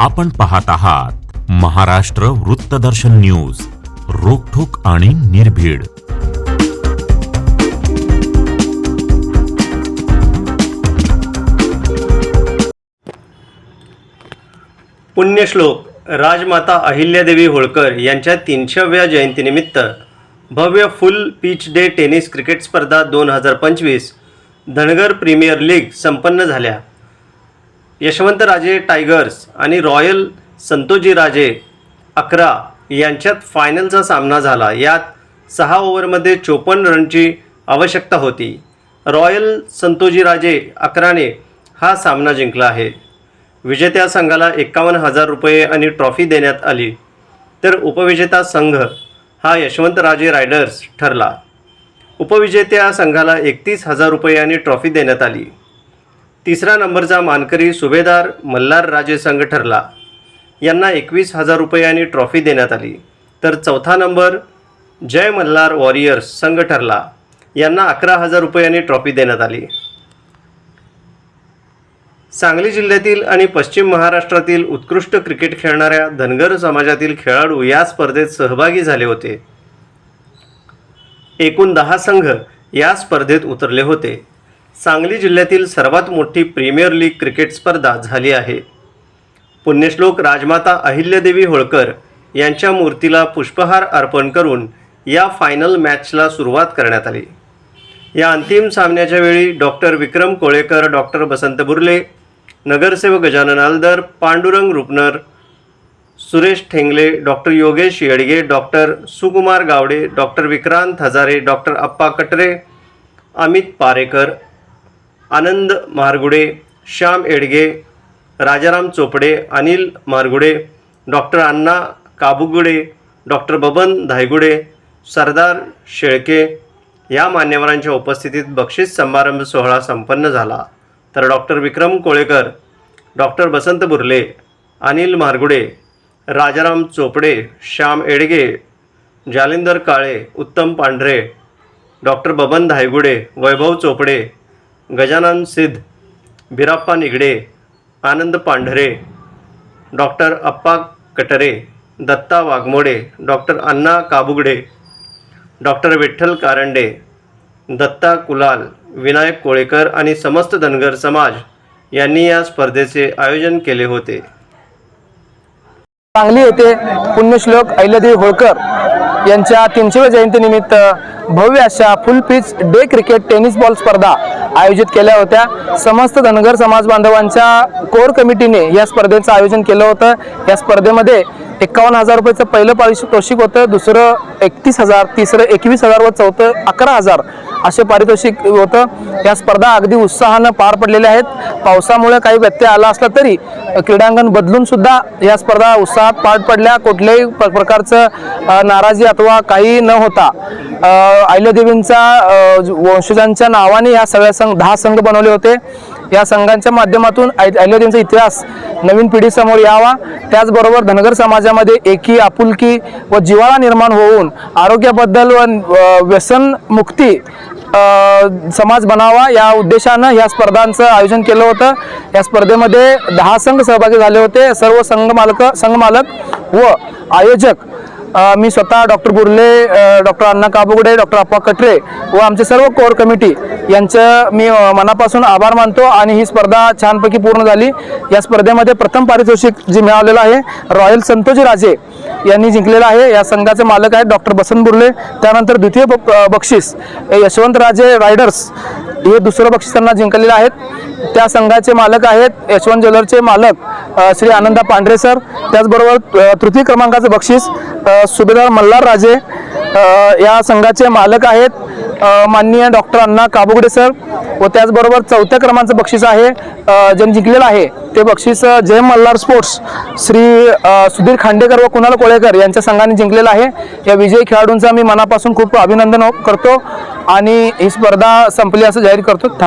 आपण पाहत आहात महाराष्ट्र वृत्तदर्शन न्यूज रोखोक आणि निर्भीड. पुण्यश्लोक राजमाता अहिल्यादेवी होळकर यांच्या तीनशेव्या जयंतीनिमित्त भव्य full pitch day tennis cricket स्पर्धा दोन हजार पंचवीस धनगर प्रीमियर लीग संपन्न झाल्या. यशवंतराजे टायगर्स आणि रॉयल संतोजीराजे अकरा यांच्यात फायनलचा सामना झाला. यात सहा ओव्हरमध्ये चोपन्न रनची आवश्यकता होती. रॉयल संतोजीराजे अकराने हा सामना जिंकला आहे. विजेत्या संघाला एकावन्न हजार रुपये आणि ट्रॉफी देण्यात आली. तर उपविजेता संघ हा यशवंतराजे रायडर्स ठरला. उपविजेत्या संघाला एकतीस हजार रुपये आणि ट्रॉफी देण्यात आली. तिसरा नंबरचा मानकरी सुभेदार मल्हार राजे संघ ठरला. यांना एकवीस हजार रुपयांनी ट्रॉफी देण्यात आली. तर चौथा नंबर जय मल्हार वॉरियर्स संघ ठरला. यांना अकरा हजार रुपयांनी ट्रॉफी देण्यात आली. सांगली जिल्ह्यातील आणि पश्चिम महाराष्ट्रातील उत्कृष्ट क्रिकेट खेळणाऱ्या धनगर समाजातील खेळाडू या स्पर्धेत सहभागी झाले होते. एकूण दहा संघ या स्पर्धेत उतरले होते. सांगली जिल्ह्यातील सर्वात मोठी प्रीमियर लीग क्रिकेट स्पर्धा झाली आहे. पुण्यश्लोक राजमाता अहिल्यादेवी होळकर यांच्या मूर्तीला पुष्पहार अर्पण करून या फायनल मॅचला सुरुवात करण्यात आली. या अंतिम सामन्याच्या वेळी डॉक्टर विक्रम कोळेकर डॉक्टर बसंत बुर्ले नगरसेवक Gajanan Aldar Pandurang Rupnar Suresh Thengle doctor Yogesh Yedge doctor Sukumar Gawade doctor Vikrant Hazare doctor Appa Katre Amit Parekar Anand Margude Shyam Edage Rajaram Chopde Anil Margude doctor Anna Kabugude doctor Baban Dhaygude Sardar Shelke या मान्यवरांच्या उपस्थितीत बक्षीस समारंभ सोहळा संपन्न झाला. तर doctor Vikram Kolekar doctor Basant Burle Anil Margude Rajaram Chopde Shyam Edage Jalindar Kale Uttam Pandhare doctor Baban Dhaygude Vaibhav Chopde Gajanan Siddh Birappa Nigade Anand Pandhare doctor Appa Katre Datta Waghmode doctor Anna Kabugade doctor Vitthal Karande Datta Kulal Vinayak Kolekar आणि समस्त धनगर समाज यांनी या स्पर्धेचे आयोजन केले होते. सांगली येथे पुण्यश्लोक अहिल्यादेवी होळकर यांच्या तीनशेव्या जयंतीनिमित्त भव्य अशा full pitch day cricket tennis ball स्पर्धा आयोजित केल्या होत्या. समस्त धनगर समाज बांधवांच्या कोर कमिटीने या स्पर्धेचं आयोजन केलं होतं. या स्पर्धेमध्ये एकावन्न हजार रुपयाचं पहिलं पारितोषिक होतं दुसरं एकतीस हजार तिसरं एकवीस हजार व चौथं अकरा हजार असे पारितोषिक होतं. या स्पर्धा अगदी उत्साहानं पार पडलेल्या आहेत. पावसामुळे काही व्यत्यय आला असला तरी क्रीडांगण बदलून सुद्धा या स्पर्धा उत्साहात पार पडल्या. कुठल्याही प- प्रकारचं नाराजी अथवा काही न होता अहिल्यादेवींचा वंशजांच्या नावाने या सगळ्या संघ दहा संघ बनवले होते. या संघांच्या माध्यमातून अहि- अहिल्यादेवींचा इतिहास नवीन पिढीसमोर यावा. त्याचबरोबर धनगर समाजामध्ये एकी आपुलकी व जिवाळा निर्माण होऊन आरोग्याबद्दल व व्यसनमुक्ती समाज बनावा या उद्देशानं या स्पर्धांचं आयोजन केलं होतं. या स्पर्धेमध्ये दहा संघ सहभागी झाले होते. सर्व संघ मालक संघ मालक व आयोजक मी स्वतः doctor Burle doctor Anna Kabugade doctor Appa Katre व आमचे सर्व कोर कमिटी यांचं मी मनापासून आभार मानतो आणि ही स्पर्धा छानपैकी पूर्ण झाली. या स्पर्धेमध्ये प्रथम पारितोषिक जे मिळालेलं आहे रॉयल संतोजी राजे यांनी जिंकलेलं आहे. या संघाचे मालक आहेत डॉक्टर बसंत बुर्ले त्यानंतर द्वितीय ब- बक्षीस यशवंतराजे रायडर्स हे दुसरं बक्षीस त्यांना जिंकलेलं आहेत. त्या संघाचे मालक आहेत यशवंत ज्वेलरचे मालक श्री आनंदा पांढरे सर. त्याचबरोबर तृतीय क्रमांकाचं बक्षीस सुभेदार मल्हार राजे या संघाचे मालक आहेत माननीय डॉक्टर अण्णा काबुगडे सर. व त्याचबरोबर चौथ्या क्रमांकाचं बक्षीस आहे ज्यांनी जिंकलेलं आहे ते बक्षीस जय मल्हार स्पोर्ट्स श्री सुधीर खांडेकर व कुणाल कोळेकर यांच्या संघाने जिंकलेलं आहे. या विजयी खेळाडूंचा मी मनापासून खूप अभिनंदन करतो आणि ही स्पर्धा संपली असं जाहीर करतो.